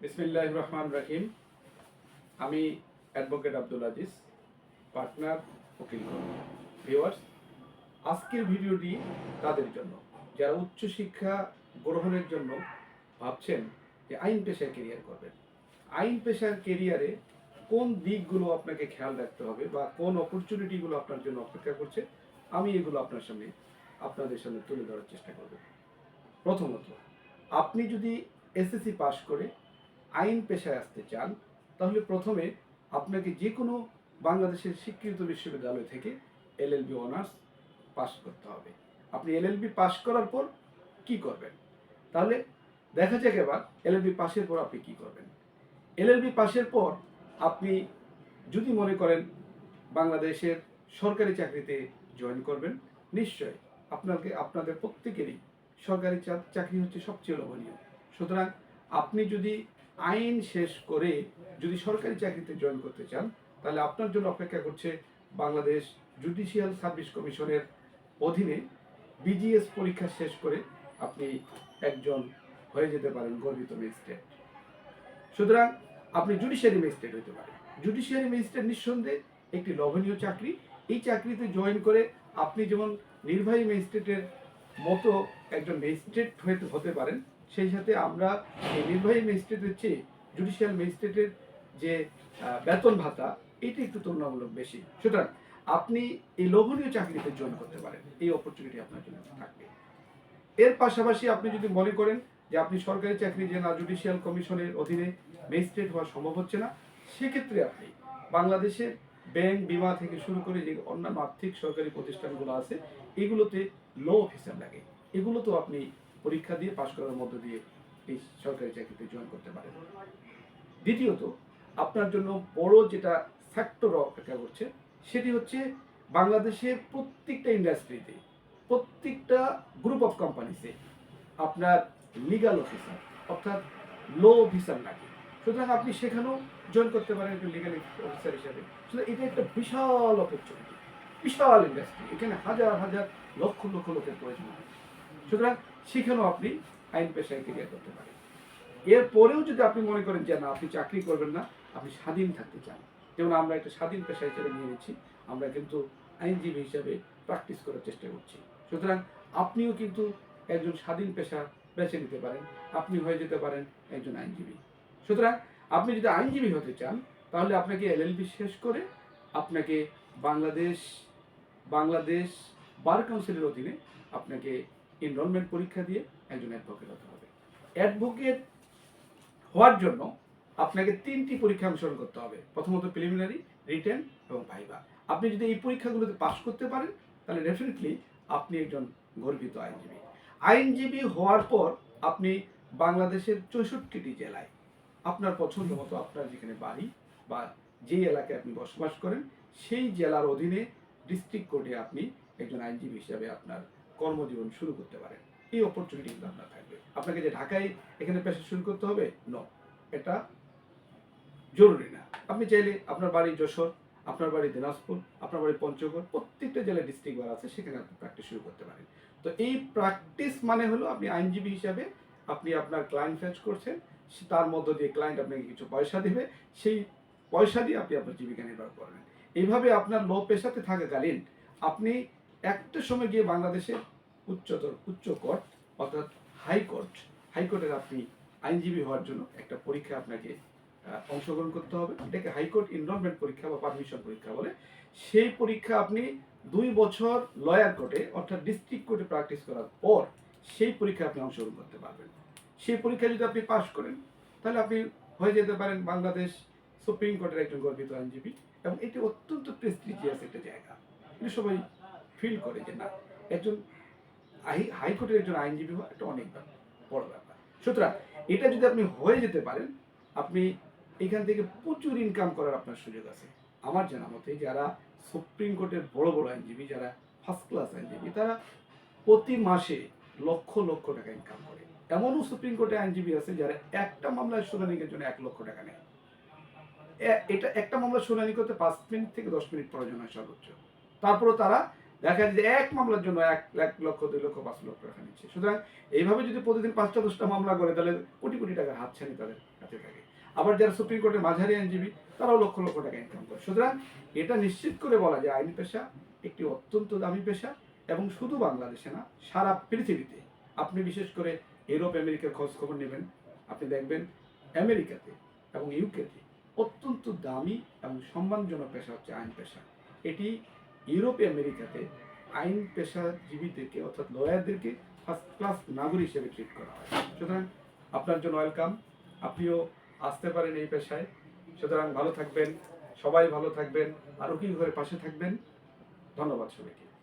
বিসমিল্লাহ রহমান রাহিম। আমি অ্যাডভোকেট আব্দুল আজিজ পার্টনার উকিল। ভিওয়ার্স আজকের ভিডিওটি তাদের জন্য। যারা উচ্চশিক্ষা গ্রহণের জন্য ভাবছেন যে আইন পেশায় কেরিয়ার করবেন, আইন পেশার কেরিয়ারে কোন দিকগুলো আপনাকে খেয়াল রাখতে হবে বা কোন অপরচুনিটিগুলো আপনার জন্য অপেক্ষা করছে, আমি এগুলো আপনার সামনে আপনাদের সামনে তুলে ধরার চেষ্টা করব। প্রথমত, আপনি যদি এসএসসি পাশ করে আইন পেশায় আসতে চান, তাহলে প্রথমে আপনাকে যে কোনো বাংলাদেশের স্বীকৃত বিশ্ববিদ্যালয় থেকে এলএলবি অনার্স পাস করতে হবে। আপনি এলএলবি পাস করার পর কি করবেন? তাহলে দেখা যাক এবার এলএলবি পাশের পর আপনি কি করবেন। এলএলবি পাশের পর আপনি যদি মনে করেন বাংলাদেশের সরকারি চাকরিতে জয়েন করবেন নিশ্চয় আপনাকে, আপনাদের প্রত্যেকেরই সরকারি চাকরি হচ্ছে সবচেয়ে লোভনীয়। সুতরাং আপনি যদি আইন শেষ করে যদি সরকারি চাকরিতে জয়েন করতে চান, তাহলে আপনার জন্য অপেক্ষা করছে বাংলাদেশ জুডিশিয়াল সার্ভিস কমিশনের অধীনে বিজিএস পরীক্ষা শেষ করে আপনি একজন হয়ে যেতে পারেন গর্বিত ম্যাজিস্ট্রেট সুতরাং আপনি জুডিশিয়ারি ম্যাজিস্ট্রেট হতে পারেন। জুডিশিয়ারি ম্যাজিস্ট্রেট নিঃসন্দেহে একটি লোভনীয় চাকরি। এই চাকরিতে জয়েন করে আপনি যেমন নির্বাহী ম্যাজিস্ট্রেটের মতো একজন ম্যাজিস্ট্রেট হতে পারেন সেই সাথে আমরা এই নির্বাহী ম্যাজিস্ট্রেটের চেয়ে জুডিশিয়াল ম্যাজিস্ট্রেটের যে বেতন ভাতা, এটি একটু তুলনামূলক বেশি। সুতরাং আপনি এই লোভনীয় চাকরিতে জয়েন করতে পারেন। এই অপরচুনিটি আপনার জন্য থাকবে। এর পাশাপাশি আপনি যদি মনে করেন যে আপনি সরকারি চাকরি যে না জুডিশিয়াল কমিশনের অধীনে ম্যাজিস্ট্রেট হওয়া সম্ভব হচ্ছে না, সেক্ষেত্রে আপনি বাংলাদেশের ব্যাংক বিমা থেকে শুরু করে যে অন্যান্য আর্থিক সরকারি প্রতিষ্ঠানগুলো আছে, এগুলোতে লো অফিসার লাগে। এগুলোতেও আপনি পরীক্ষা দিয়ে পাশ করার মধ্য দিয়ে এই সরকারি চাকরিতে জয়েন করতে পারেন। দ্বিতীয়ত, আপনার জন্য বড় যেটা ফ্যাক্টর অপেক্ষা করছে, সেটি হচ্ছে বাংলাদেশের প্রত্যেকটা ইন্ডাস্ট্রিতে প্রত্যেকটা গ্রুপ অফ কোম্পানিতে আপনার লিগাল অফিসার অর্থাৎ লো অফিসার লাগে। সুতরাং আপনি সেখানেও জয়েন করতে পারেন একজন লিগাল অফিসার হিসাবে। সুতরাং এটা একটা বিশাল অপরচুনিটি বিশাল ইন্ডাস্ট্রি এখানে হাজার হাজার লক্ষ লক্ষ লোকের প্রয়োজন হয়। সুতরাং সেখানেও আপনি আইন পেশায় কেরিয়ার করতে পারেন। এরপরেও যদি আপনি মনে করেন যে না, আপনি চাকরি করবেন না, আপনি স্বাধীন থাকতে চান। যেমন আমরা একটা স্বাধীন পেশা হিসেবে নিয়ে নিচ্ছি, আমরা কিন্তু আইনজীবী হিসেবে প্র্যাকটিস করার চেষ্টা করছি। সুতরাং আপনিও কিন্তু একজন স্বাধীন পেশা বেছে নিতে পারেন, আপনি হয়ে যেতে পারেন একজন আইনজীবী। সুতরাং আপনি যদি আইনজীবী হতে চান, তাহলে আপনাকে এলএলবি শেষ করে আপনাকে বাংলাদেশ বাংলাদেশ বার কাউন্সিলের অধীনে আপনাকে এনরোলমেন্ট পরীক্ষা দিয়ে একজন অ্যাডভোকেট হতে হবে। অ্যাডভোকেট হওয়ার জন্য আপনাকে তিনটি পরীক্ষা অংশগ্রহণ করতে হবে। প্রথমত প্রিলিমিনারি রিটেন এবং ভাইবা আপনি যদি এই পরীক্ষাগুলোতে পাশ করতে পারেন, তাহলে ডেফিনেটলি আপনি একজন গর্বিত আইনজীবী। আইনজীবী হওয়ার পর আপনি বাংলাদেশের চৌষট্টিটি জেলায় আপনার পছন্দ মতো আপনার যেখানে বাড়ি বা যেই এলাকায় আপনি বসবাস করেন, সেই জেলার অধীনে ডিস্ট্রিক্ট কোর্টে আপনি একজন আইনজীবী হিসাবে আপনার কর্মজীবন শুরু করতে পারেন এই অপরচুনিটি কিন্তু আপনার থাকবে। আপনাকে যে ঢাকায় এখানে পেশা শুরু করতে হবে? ন এটা জরুরি না। আপনি চাইলে আপনার বাড়ি যশোর, আপনার বাড়ি দিনাজপুর, আপনার বাড়ি পঞ্চগড়, প্রত্যেকটা জেলায় ডিস্ট্রিক্ট বার আছে, সেখানে আপনি প্র্যাকটিস শুরু করতে পারেন। তো এই প্র্যাকটিস মানে হলো আপনি আইনজীবী হিসাবে আপনি আপনার ক্লায়েন্ট ফেচ করছেন তার মধ্য দিয়ে ক্লায়েন্ট আপনাকে কিছু পয়সা দেবে, সেই পয়সা দিয়ে আপনি আপনার জীবিকা নির্বাহ করবেন। এইভাবে আপনার লো পেশাতে থাকাকালীন আপনি একটা সময় গিয়ে বাংলাদেশের উচ্চতর, উচ্চ কোর্ট অর্থাৎ হাইকোর্ট হাইকোর্টের আপনি আইনজীবী হওয়ার জন্য একটা পরীক্ষা আপনাকে অংশগ্রহণ করতে হবে। এটাকে হাইকোর্ট এনরোলমেন্ট পরীক্ষা বা পারমিশন পরীক্ষা বলে। সেই পরীক্ষা আপনি দুই বছর লয়ার কোর্টে অর্থাৎ ডিস্ট্রিক্ট কোর্টে প্র্যাকটিস করার পর সেই পরীক্ষা আপনি অংশগ্রহণ করতে পারবেন। সেই পরীক্ষা যদি আপনি পাশ করেন, তাহলে আপনি হয়ে যেতে পারেন বাংলাদেশ সুপ্রিম কোর্টের একজন গর্বিত আইনজীবী এবং এটি অত্যন্ত প্রেস্টিজিয়াস একটা জায়গা। এটা সবাই ফিল করে যে না, একজন হাইকোর্টের একজন আইনজীবী হওয়া একটা অনেক বড় ব্যাপার। সুতরাং এটা যদি আপনি হয়ে যেতে পারেন, আপনি এখান থেকে প্রচুর ইনকাম করার আপনার সুযোগ আছে। আমার জানা মতে যারা সুপ্রিম কোর্টের বড় বড় আইনজীবী, যারা ফার্স্ট ক্লাস আইনজীবী, তারা প্রতি মাসে লক্ষ লক্ষ টাকা ইনকাম করে। এমনও সুপ্রিম কোর্টে আইনজীবী আছে যারা একটা মামলার শুনানির জন্য এক লক্ষ টাকা নেয়। এটা একটা মামলা শুনানি করতে পাঁচ মিনিট থেকে দশ মিনিট প্রয়োজন হয় সর্বোচ্চ। তারপরে তারা দেখা যায় যে এক মামলার জন্য এক এক লক্ষ, দুই লক্ষ, পাঁচ লক্ষ টাকা নিচ্ছে। সুতরাং এইভাবে যদি প্রতিদিন পাঁচটা, দশটা মামলা করে, তাহলে কোটি কোটি টাকার হাতছানি তাদের কাছে থাকে। আবার যারা সুপ্রিম কোর্টের মাঝারি আইনজীবী, তারাও লক্ষ লক্ষ টাকা ইনকাম করে। সুতরাং এটা নিশ্চিত করে বলা যায়, আইন পেশা একটি অত্যন্ত দামি পেশা এবং শুধু বাংলাদেশে না, সারা পৃথিবীতে। আপনি বিশেষ করে ইউরোপ, আমেরিকার খোঁজ খবর নেবেন। আপনি দেখবেন আমেরিকাতে এবং ইউকেতে অত্যন্ত দামি এবং সম্মানজনক পেশা হচ্ছে আইন পেশা। এটি ইউরোপ, আমেরিকাতে আইন পেশাজীবীদেরকে অর্থাৎ লয়ারদেরকে ফার্স্ট ক্লাস নাগরিক হিসেবে ট্রিট করা হয়। সুতরাং আপনার জন্য ওয়েলকাম আপনিও আসতে পারেন এই পেশায়। সুতরাং ভালো থাকবেন, সবাই ভালো থাকবেন আর উকিল ঘরের পাশে থাকবেন। ধন্যবাদ সবাইকে।